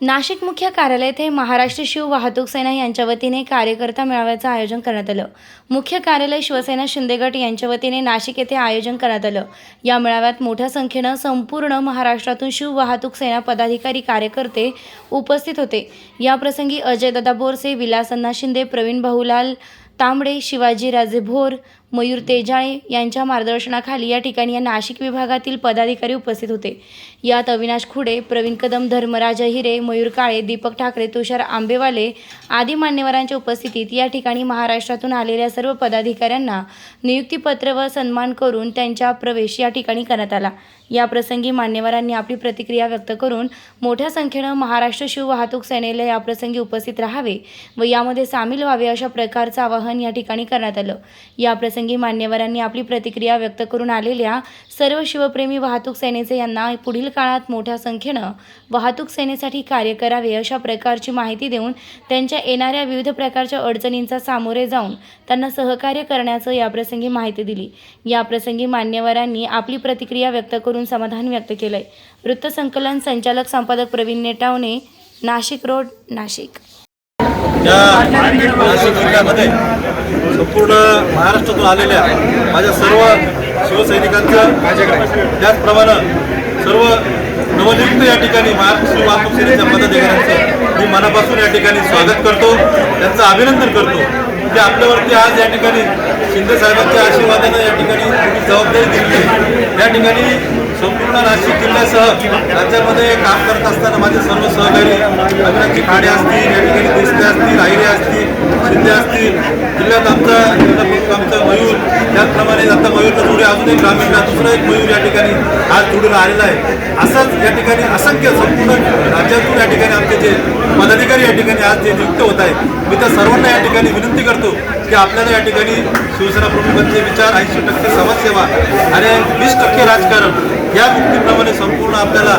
नाशिक मुख्य कार्यालय येथे महाराष्ट्र शिव वाहतूक सेना यांच्या वतीने कार्यकर्ता मेळाव्याचं आयोजन करण्यात आलं. मुख्य कार्यालय शिवसेना शिंदेगट यांच्या वतीने नाशिक येथे आयोजन करण्यात आलं. या मेळाव्यात मोठ्या संख्येनं संपूर्ण महाराष्ट्रातून शिव वाहतूक सेना पदाधिकारी कार्यकर्ते उपस्थित होते. याप्रसंगी अजयदादा बोरसे विलासन्ना शिंदे प्रवीण भाऊलाल तांबडे शिवाजी राजे भोर मयूर तेजाळे यांच्या मार्गदर्शनाखाली या ठिकाणी या नाशिक विभागातील पदाधिकारी उपस्थित होते. यात अविनाश खुडे प्रवीण कदम धर्मराज हिरे मयूर काळे दीपक ठाकरे तुषार आंबेवाले आदी मान्यवरांच्या उपस्थितीत या ठिकाणी महाराष्ट्रातून आलेल्या सर्व पदाधिकाऱ्यांना नियुक्तीपत्र व सन्मान करून त्यांच्या प्रवेश या ठिकाणी करण्यात आला. या प्रसंगी मान्यवरांनी आपली प्रतिक्रिया व्यक्त करून मोठ्या संख्येनं महाराष्ट्र शिव वाहतूक सेनेला याप्रसंगी उपस्थित राहावे व यामध्ये सामील व्हावे अशा प्रकारचं आवाहन या ठिकाणी करण्यात आलं. याप्रसंगी मान्यवरांनी आपली प्रतिक्रिया व्यक्त करून आलेल्या सर्व शिवप्रेमी वाहतूक सेनेचे यांना पुढील काळात मोठ्या संख्येनं वाहतूक सेनेसाठी कार्य करावे अशा प्रकारची माहिती देऊन त्यांच्या येणाऱ्या विविध प्रकारच्या अडचणींचा सामोरे जाऊन त्यांना सहकार्य करण्याचं याप्रसंगी माहिती दिली. याप्रसंगी मान्यवरांनी आपली प्रतिक्रिया व्यक्त करून समाधान व्यक्त केलंय. वृत्तसंकलन संचालक संपादक प्रवीण नेटावणे नाशिक रोड नाशिक. नाशिक जिल्ह्यामध्ये संपूर्ण महाराष्ट्रातून आलेल्या माझ्या सर्व शिवसैनिकांचं त्याचप्रमाणे सर्व नवनियुक्त या ठिकाणी महाराष्ट्र वाहतूक सेनेच्या पदाधिकाऱ्यांचं मी मनापासून या ठिकाणी स्वागत करतो. त्यांचं अभिनंदन करतो. की आपल्यावरती आज या ठिकाणी शिंदे साहेबांच्या आशीर्वादानं या ठिकाणी जबाबदारी दिली. या ठिकाणी संपूर्ण नाशिक जिल्ह्यासह राज्यामध्ये काम करत असताना माझे सर्व सहकारी अविनाशजी खाडे असतील या ठिकाणी दिसते असतील आहिरे असतील शिंदे असतील जिल्ह्यात आमचा आमचा मयूर त्याचप्रमाणे आता मयूर जोडी अजून एक ग्रामीणला दुसरा एक मयूर या ठिकाणी आज जोडीला आलेला आहे. असंच या ठिकाणी असंख्य संपूर्ण राज्यातून या ठिकाणी आमचे जे पदाधिकारी या ठिकाणी आज जे नियुक्त होत आहेत मी त्या सर्वांना या ठिकाणी विनंती करतो की आपल्याला या ठिकाणी शिवसेना प्रमुखांचे विचार ऐंशी टक्के समाजसेवा आणि वीस टक्के राजकारण. या मुक्तीप्रमाणे संपूर्ण आपल्याला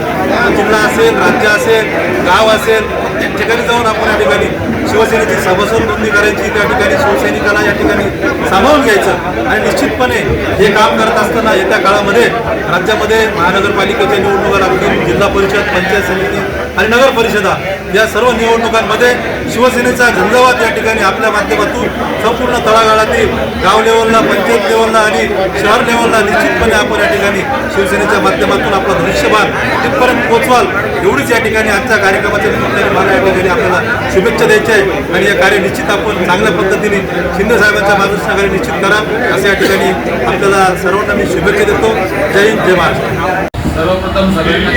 जिल्हा असेल राज्य असेल गाव असेल प्रत्येक ठिकाणी जाऊन आपण या ठिकाणी शिवसेनेची सभासद नोंदणी करायची त्या ठिकाणी शिवसैनिकाला या ठिकाणी सामावून घ्यायचं. आणि निश्चितपणे हे काम करत असताना येत्या काळामध्ये राज्यामध्ये महानगरपालिकेच्या निवडणुका लागतील जिल्हा परिषद पंचायत समिती आणि नगर परिषदा या सर्व निवडणुकांमध्ये शिवसेनेचा झंझावात या ठिकाणी आपल्या माध्यमातून संपूर्ण तळागाळातील गाव लेवलला पंचायत लेवलला आणि शहर लेवलला निश्चितपणे आपण या ठिकाणी शिवसेनेच्या माध्यमातून आपला धनुष्यबाण तिथपर्यंत पोचवाल एवढीच या ठिकाणी आजच्या कार्यक्रमाच्या निमित्ताने मला या ठिकाणी आपल्याला शुभेच्छा द्यायच्या आहे आणि हे कार्य निश्चित आपण चांगल्या पद्धतीने शिंदे साहेबांच्या मार्गदर्शनाखाली निश्चित करा. असं या ठिकाणी आपल्याला सर्वांना मी शुभेच्छा देतो. जय हिंद जय महाराष्ट्र. सर्वप्रथम सगळ्यांना.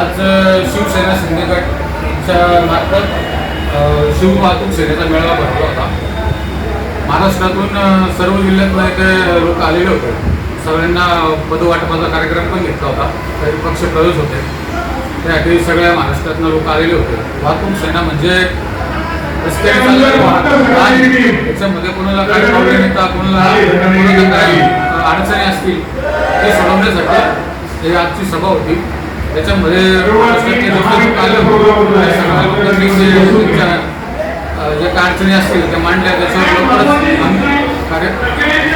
आज शिवसेना सिंधुगडच्या मार्फत शिव वाहतूक सेनेचा मेळावा भरला होता. महाराष्ट्रातून सर्व जिल्ह्यातून इथे लोक आलेले होते. सगळ्यांना पदवाटपाचा कार्यक्रम पण घेतला होता. काही पक्ष प्रवेश होते. त्यासाठी सगळ्या महाराष्ट्रातनं लोक आलेले होते. वाहतूक सेना म्हणजे त्याच्यामध्ये कोणाला काही प्रॉब्लेम येतात कोणाला अडचणी असतील? ते सोडवण्यासाठी ही आजची सभा होती. त्याच्यामध्ये ज्या काही अडचणी असतील त्या मांडल्या. त्याच्यावर लवकरच आम्ही कार्य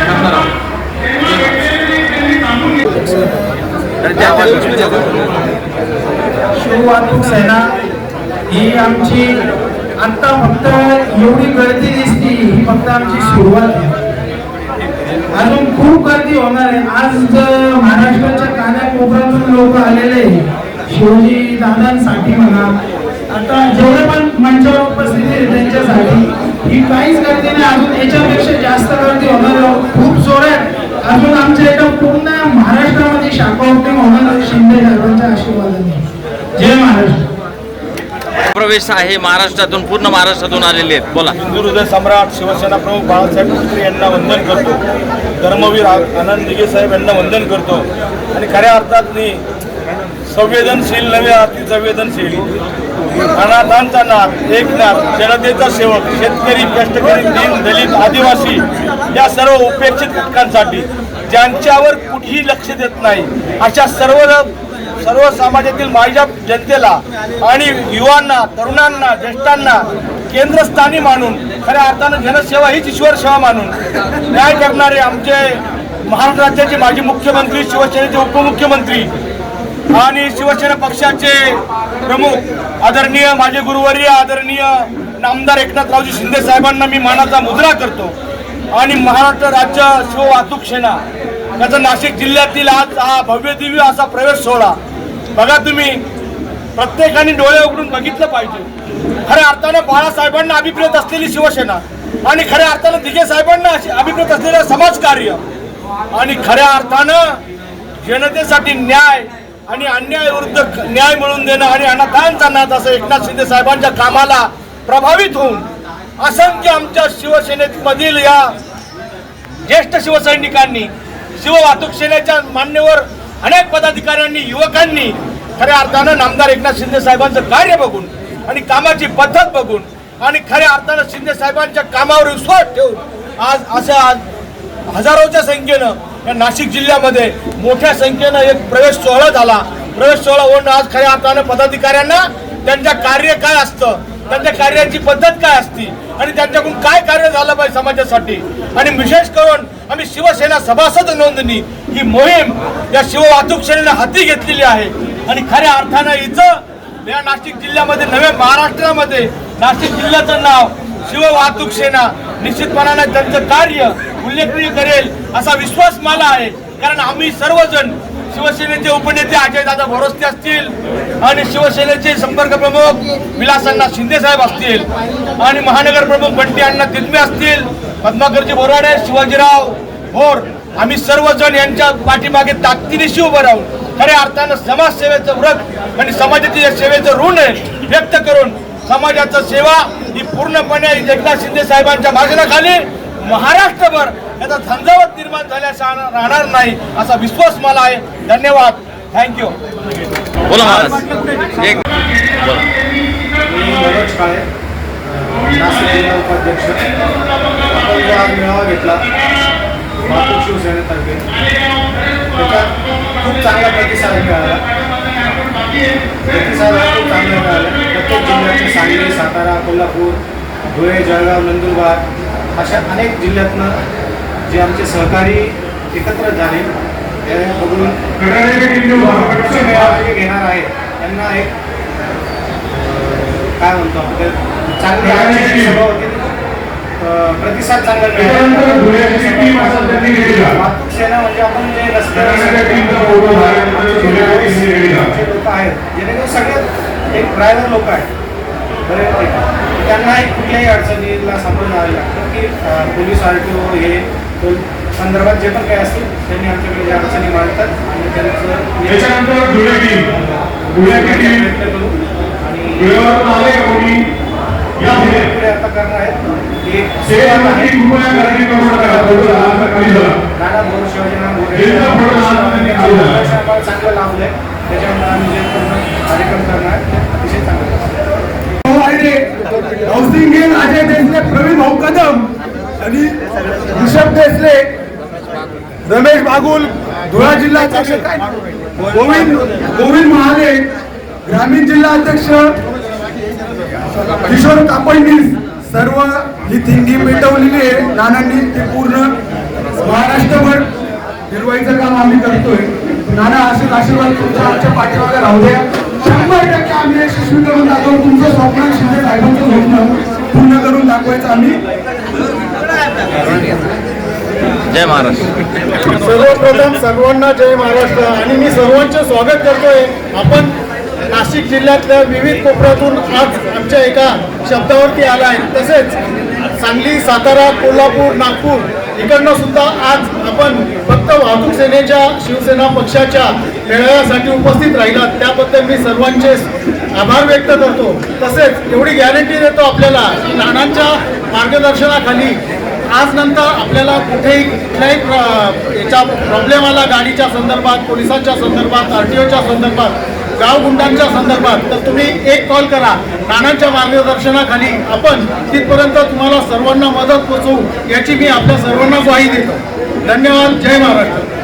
करणार आहोत शिववाहतूक सेना ही आमची आत्ता फक्त एवढी गर्दी दिसती ही फक्त आमची सुरुवात आहे. अजून खूप गर्दी होणार आहे. आज जर महाराष्ट्राच्या कानाकोपऱ्यातून लोक आलेले शिवजी दादांसाठी म्हणा. आता जेवढे पण मंचावर उपस्थित आहे त्यांच्यासाठी ही काहीच गर्दी नाही. अजून याच्यापेक्षा जास्त गर्दी होणार खूप जोरात. अजून आमच्या इथं पूर्ण महाराष्ट्रामध्ये शाखा ओपनिंग होणार शिंदे साहेबांच्या आशीर्वादाने. जय महाराष्ट्र. प्रवेश आहे महाराष्ट्रातून पूर्ण महाराष्ट्रातून आलेले आहेत. बोला. हिंदू हृदय सम्राट शिवसेना प्रमुख बाळासाहेब ठाकरे यांना वंदन करतो. धर्मवीर आनंद दिघे साहेब यांना वंदन करतो. आणि खऱ्या अर्थात मी संवेदनशील नव्हे अति संवेदनशील अनाथांचा नाथ एकनाथ जनतेचा सेवक शेतकरी कष्टकरी दीन दलित आदिवासी या सर्व उपेक्षित घटकांसाठी ज्यांच्यावर कुठेही लक्ष देत नाही अशा सर्व सर्व समाजातील माझ्या जनतेला आणि युवांना तरुणांना ज्येष्ठांना केंद्रस्थानी मानून खऱ्या अर्थानं जनसेवा हीच ईश्वर सेवा मानून न्याय करणारे आमचे महाराष्ट्र राज्याचे माजी मुख्यमंत्री शिवसेनेचे उपमुख्यमंत्री आणि शिवसेना पक्षाचे प्रमुख आदरणीय माझे गुरुवर्य आदरणीय नामदार एकनाथरावजी शिंदे साहेबांना मी मानाचा मुद्रा करतो. आणि महाराष्ट्र राज्य शिव वाहतूक सेना त्याचा नाशिक जिल्ह्यातील आज हा भव्यदिव्य असा प्रवेश सोहळा बघा तुम्ही प्रत्येकाने डोळे उघडून बघितलं पाहिजे. खऱ्या अर्थानं बाळासाहेबांना अभिप्रेत असलेली शिवसेना आणि खऱ्या अर्थानं दिघे साहेबांना अशी अभिप्रेत असलेलं समाजकार्य. आणि खऱ्या अर्थानं जनतेसाठी न्याय आणि अन्यायाविरुद्ध न्याय मिळवून देणं आणि अनाथांचा नाथ असं एकनाथ शिंदे साहेबांच्या कामाला प्रभावित होऊन असंख्य आमच्या शिवसेनेमधील या ज्येष्ठ शिवसैनिकांनी शिव वाहतूक सेनेच्या मान्यवर अनेक पदाधिकाऱ्यांनी युवकांनी खऱ्या अर्थानं नामदार एकनाथ शिंदे साहेबांचं कार्य बघून आणि कामाची पद्धत बघून आणि खऱ्या अर्थानं शिंदे साहेबांच्या कामावर विश्वास ठेवून आज असं आज हजारोच्या संख्येनं या नाशिक जिल्ह्यामध्ये मोठ्या संख्येनं एक प्रवेश सोहळा झाला. प्रवेश सोहळा होऊन आज खऱ्या अर्थानं पदाधिकाऱ्यांना त्यांच्या कार्य काय असतं त्यांच्या कार्याची पद्धत काय असती आणि त्यांच्याकडून काय कार्य झालं पाहिजे समाजासाठी? आणि विशेष करून आम्ही शिवसेना सभासद नोंदणी ही मोहीम या शिव वाहतूक सेनेनं हाती घेतलेली आहे. आणि खऱ्या अर्थानं इथं या नाशिक जिल्ह्यामध्ये नव्या महाराष्ट्रामध्ये नाशिक जिल्ह्याचं नाव शिव वाहतूक सेना निश्चितपणाने त्यांचं कार्य उल्लेखनीय करेल असा विश्वास मला आहे. कारण आम्ही सर्वजण शिवसेनेचे उपनेते अजयदादा भोरस्ते असतील आणि शिवसेनेचे संपर्क प्रमुख विलासअण्णा शिंदे साहेब असतील आणि महानगर प्रमुख बंटी अण्णा तिदमे असतील पद्माकरजी बोराडे शिवाजीराव भोर आम्ही सर्वजण यांच्या पाठीमागे ताकदीनिशी उभं राहून खऱ्या अर्थानं समाजसेवेचं व्रत आणि समाजाच्या या सेवेचं ऋण आहे व्यक्त करून समाजाचं सेवा ही पूर्णपणे एकनाथ शिंदे साहेबांच्या भाषणाखाली महाराष्ट्रभर याचा झंझावत निर्माण झाल्यास राहणार नाही असा विश्वास मला आहे. धन्यवाद. थँक्यू बोला उपाध्यक्ष आपण मेळावा घेतला वाहतूक शिवसेनेतर्फे खूप चांगला प्रतिसाद मिळाला. प्रतिसाद खूप चांगला मिळाला. प्रत्येक जिल्ह्याचे सांगली सातारा कोल्हापूर धुळे जळगाव नंदुरबार अशा अनेक जिल्ह्यातनं जे आमचे सहकारी एकत्र झाले ते बघून पुढचे मेळावे जे घेणार आहेत. त्यांना एक काय म्हणतो आपण चांगली प्रतिसाद चांगला मिळाला. वाहतूक सेना म्हणजे आपण जे रस्त्यावर लोक आहेत जेणेकरून सगळे एक ड्रायव्हर लोक आहेत. बरेचपैकी त्यांनाही कुठल्याही अडचणीला सामोरं जावं लागतं की पोलीस आर टी ओ हे संदर्भात जे पण काही असतील त्यांनी आमच्याकडे ज्या अडचणी मांडतात आणि त्यांचं त्याच्यानंतर धुळे टीम धुळ्याची टीम प्रयत्न करू आणि धुळेवरून आले का कोणी? या पुढे. पुढे आता करणार आहेत. चांगलं लावलंय. त्याच्यामुळे आम्ही जे कार्यक्रम करणार अजय देसले प्रवीण भाऊ कदम आणि ऋषभ देसले रमेश बागुल धुळा जिल्हा अध्यक्ष. गोविंद गोविंद महाले ग्रामीण जिल्हा अध्यक्ष. किशोर कापडणीस सर्व ही थिंगी पेटवलेली आहे. नानांनी ते पूर्ण महाराष्ट्रभर फिरवायचं काम आम्ही करतोय. नाना असेच आशीर्वाद तुमच्या आमच्या पाठीमागे राहू द्या. शंभर टक्के आम्ही यशस्वी करून दाखवू तुमचं स्वप्न शिंदे साहेबांचं स्वप्न पूर्ण करून दाखवायचं आम्ही. जय महाराष्ट्र. सर्वप्रथम सर्वांना जय महाराष्ट्र. आणि मी सर्वांचे स्वागत करतोय. आपण नाशिक जिल्ह्यातल्या विविध कोपऱ्यातून आज आमच्या एका शब्दावरती आला आहे तसेच सांगली सातारा कोल्हापूर नागपूर इकडनं सुद्धा आज आपण फक्त वाहतूक सेनेच्या शिवसेना पक्षाच्या मेळाव्यासाठी उपस्थित राहिलात. त्याबद्दल मी सर्वांचे आभार व्यक्त करतो. तसेच एवढी गॅरंटी देतो आपल्याला की नानांच्या मार्गदर्शनाखाली आज नंतर आपल्याला कुठेही कुठल्याही प्र- याच्या प्रॉब्लेम आला गाडीच्या संदर्भात पोलिसांच्या संदर्भात आर टी ओच्या संदर्भात गाव गुंडांच्या संदर्भात तर तुम्ही एक कॉल करा. नानांच्या मार्गदर्शनाखाली आपण तिथपर्यंत तुम्हाला सर्वांना मदत पोचवू याची मी आपल्या सर्वांना ग्वाही देतो. धन्यवाद. जय महाराष्ट्र.